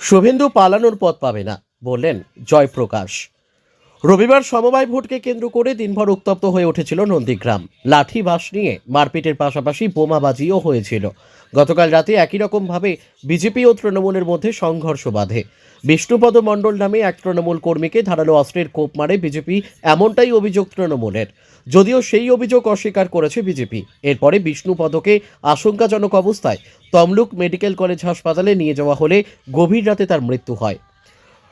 শুভেন্দু পালানোর পথ পাবে না বললেন জয়প্রকাশ। রবিবার সমবায় ভোটকে কেন্দ্র করে দিনভর উত্তপ্ত হয়ে উঠেছিল নন্দীগ্রাম। লাঠি বাস নিয়ে মারপিটের পাশাপাশি বোমাবাজিও হয়েছিল। গতকাল রাতে একই রকমভাবে বিজেপি ও তৃণমূলের মধ্যে সংঘর্ষ বাধে। বিষ্ণুপদ মণ্ডল নামে এক তৃণমূল কর্মীকে ধারালো অস্ত্রের কোপ মারে বিজেপি, এমনটাই অভিযোগ তৃণমূলের। যদিও সেই অভিযোগ অস্বীকার করেছে বিজেপি। এরপরে বিষ্ণুপদকে আশঙ্কাজনক অবস্থায় তমলুক মেডিকেল কলেজ হাসপাতালে নিয়ে যাওয়া হলে গভীর রাতে তার মৃত্যু হয়।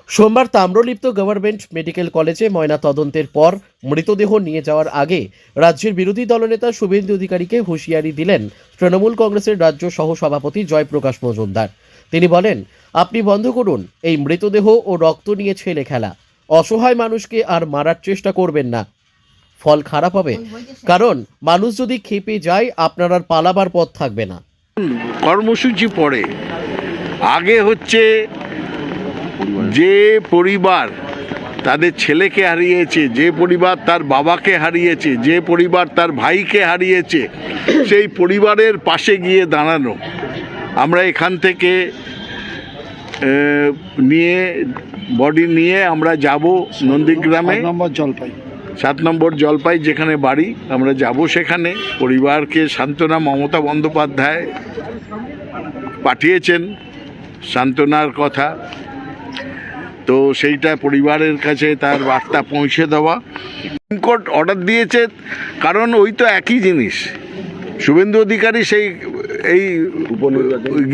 সোমবার তাম্রলিপ্ত গভর্নমেন্ট মেডিকেল কলেজে ময়না তদন্তের পর মৃতদেহ নিয়ে যাওয়ার আগে রাজ্যের বিরোধী দলনেতা শুভেন্দু অধিকারীকে হুঁশিয়ারি দিলেন তৃণমূল কংগ্রেসের রাজ্য সহসভাপতি জয়প্রকাশ মজুমদার। তিনি বলেন, আপনি বন্ধ করুন, এই মৃতদেহ ও রক্ত নিয়ে ছেলে খেলা। অসহায় মানুষকে আর মারার চেষ্টা করবেন না। ফল খারাপ হবে। কারণ মানুষ যদি খেপে যায়, আপনার আর পালাবার পথ থাকবে না। কর্মসূচি পড়ে। আগে হচ্ছে যে পরিবার তাদের ছেলেকে হারিয়েছে যে পরিবার তার বাবাকে হারিয়েছে যে পরিবার তার ভাইকে হারিয়েছে সেই পরিবারের পাশে গিয়ে দাঁড়ানো। আমরা এখান থেকে নিয়ে বডি নিয়ে আমরা যাব নন্দীগ্রামে। নম্বর জলপাই। সাত নম্বর জলপাই যেখানে বাড়ি আমরা যাব সেখানে। পরিবারকে সান্ত্বনা মমতা বন্দ্যোপাধ্যায় পাঠিয়েছেন সান্ত্বনার কথা। তো সেইটা পরিবারের কাছে তার বার্তা পৌঁছে দেওয়া। কোর্ট অর্ডার দিয়েছে কারণ ওই তো একই জিনিস। শুভেন্দু অধিকারী সেই এই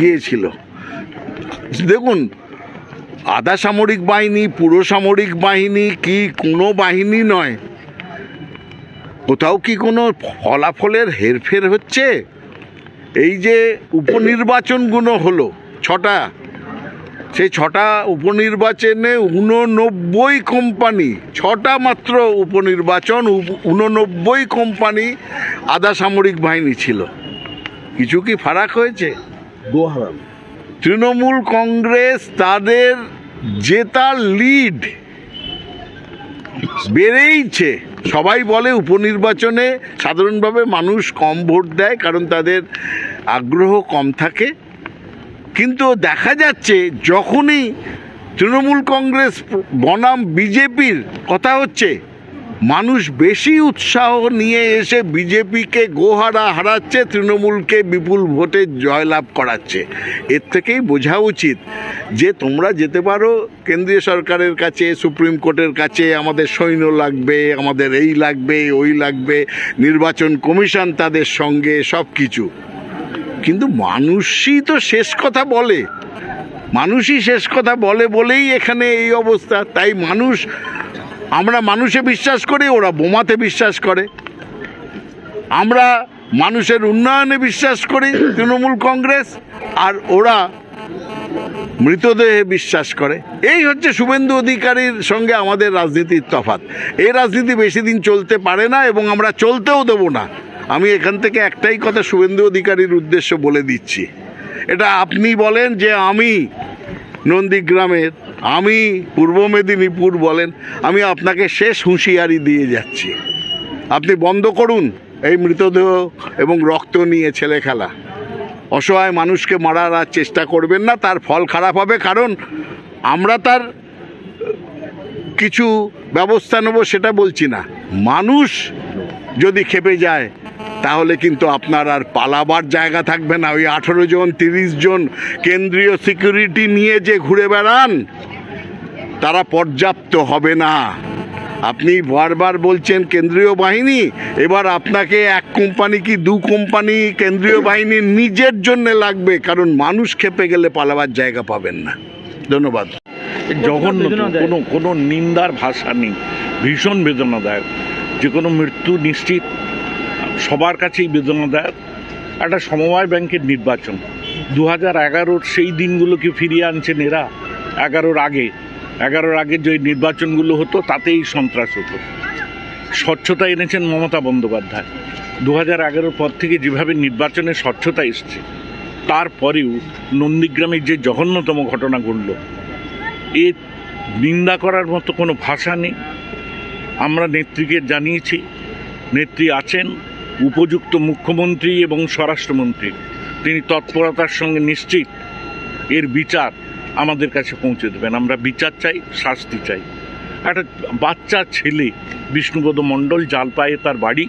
গিয়েছিল। দেখুন আধা সামরিক বাহিনী পুরো সামরিক বাহিনী কি কোনো বাহিনী নয়। কোথাও কি কোনো ফলাফলের হেরফের হচ্ছে? এই যে উপনির্বাচনগুলো হলো ছটা। সেই ছটা উপনির্বাচনে উননব্বই কোম্পানি ছটা মাত্র উপনির্বাচন উননব্বই কোম্পানি আধা সামরিক বাহিনী ছিল। কিছু কি ফারাক হয়েছে? দোহারাম। তৃণমূল কংগ্রেস তাদের জেতার লিড বেড়েইছে। সবাই বলে উপনির্বাচনে সাধারণভাবে মানুষ কম ভোট দেয় কারণ তাদের আগ্রহ কম থাকে। কিন্তু দেখা যাচ্ছে যখনই তৃণমূল কংগ্রেস বনাম বিজেপির কথা হচ্ছে, মানুষ বেশি উৎসাহ নিয়ে এসে বিজেপিকে গোহারা হারাচ্ছে, তৃণমূলকে বিপুল ভোটে জয়লাভ করাচ্ছে। এর থেকেই বোঝা উচিত যে তোমরা যেতে পারো, কেন্দ্রীয় সরকারের কাছে, সুপ্রিম কোর্টের কাছে, আমাদের সৈন্য লাগবে, আমাদের এই লাগবে, ওই লাগবে, নির্বাচন কমিশন তাদের সঙ্গে সব কিছু কিন্তু মানুষই তো শেষ কথা বলে। মানুষই শেষ কথা বলে বলেই এখানে এই অবস্থা। তাই মানুষ, আমরা মানুষে বিশ্বাস করি, ওরা বোমাতে বিশ্বাস করে। আমরা মানুষের উন্নয়নে বিশ্বাস করি, তৃণমূল কংগ্রেস, আর ওরা মৃতদেহে বিশ্বাস করে। এই হচ্ছে শুভেন্দু অধিকারীর সঙ্গে আমাদের রাজনীতির তফাৎ। এই রাজনীতি বেশি দিন চলতে পারে না এবং আমরা চলতেও দেবো না। আমি এখান থেকে একটাই কথা শুভেন্দু অধিকারীর উদ্দেশ্য বলে দিচ্ছি। এটা আপনি বলেন যে আমি নন্দীগ্রামের আমি পূর্ব মেদিনীপুর বলেন, আমি আপনাকে শেষ হুঁশিয়ারি দিয়ে যাচ্ছি। আপনি বন্ধ করুন এই মৃতদেহ এবং রক্ত নিয়ে ছেলে খেলা। অসহায় মানুষকে মারার আর চেষ্টা করবেন না, তার ফল খারাপ হবে, কারণ আমরা তার কিছু ব্যবস্থা নেব সেটা বলছি না। মানুষ যদি খেপে যায় তাহলে কিন্তু আপনার আর পালাবার জায়গা থাকবে না। ওই আঠেরো জন, তিরিশ জন কেন্দ্রীয় সিকিউরিটি নিয়ে যে ঘুরে বেড়ান, তারা পর্যাপ্ত হবে না। আপনি বারবার বলছেন কেন্দ্রীয় বাহিনী, এবার আপনাকে এক কোম্পানি কি দু কোম্পানি কেন্দ্রীয় বাহিনী নিজের জন্য লাগবে? কারণ মানুষ খেপে গেলে পালাবার জায়গা পাবেন না। ধন্যবাদ। জঘন্য কোনো কোনো নিন্দার ভাষা নেই। ভীষণ বেদনাদায়ক। যে কোনো মৃত্যু নিশ্চিত সবার কাছেই বেদনাদায়ক একটা সমবায় ব্যাংকের নির্বাচন। দু হাজার এগারোর সেই দিনগুলোকে ফিরিয়ে আনছেন এরা, এগারোর আগে। এগারোর আগে যে নির্বাচনগুলো হতো, তাতেই সন্ত্রাস হতো। স্বচ্ছতা এনেছেন মমতা বন্দ্যোপাধ্যায়। দু হাজার এগারোর পর থেকে যেভাবে নির্বাচনে স্বচ্ছতা এসছে, তারপরেও নন্দীগ্রামের যে জঘন্যতম ঘটনা ঘটল, এ নিন্দা করার মতো কোনো ভাষা নেই। আমরা নেত্রীকে জানিয়েছি, নেত্রী আছেন উপযুক্ত মুখ্যমন্ত্রী এবং স্বরাষ্ট্রমন্ত্রী, তিনি তৎপরতার সঙ্গে নিশ্চিত এর বিচার আমাদের কাছে পৌঁছে দেবেন। আমরা বিচার চাই, শাস্তি চাই। একটা বাচ্চা ছেলে বিষ্ণুপদ মণ্ডল জাল পায়ে তার বাড়ি।